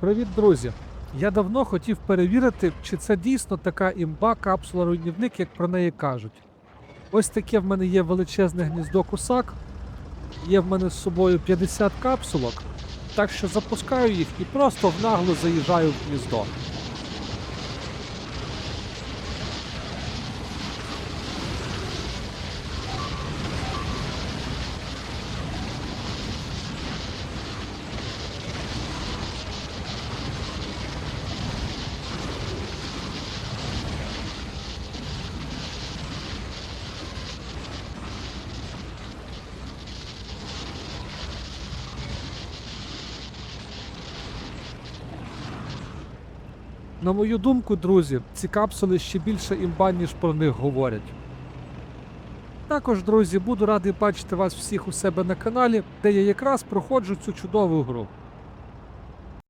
Привіт, друзі! Я давно хотів перевірити, чи це дійсно така імба капсула руйнівник, як про неї кажуть. Ось таке в мене є величезне гніздо кусак, є в мене з собою 50 капсулок, так що запускаю їх і просто внагло заїжджаю в гніздо. На мою думку, друзі, ці капсули ще більше імба, ніж про них говорять. Також, друзі, буду радий бачити вас всіх у себе на каналі, де я якраз проходжу цю чудову гру.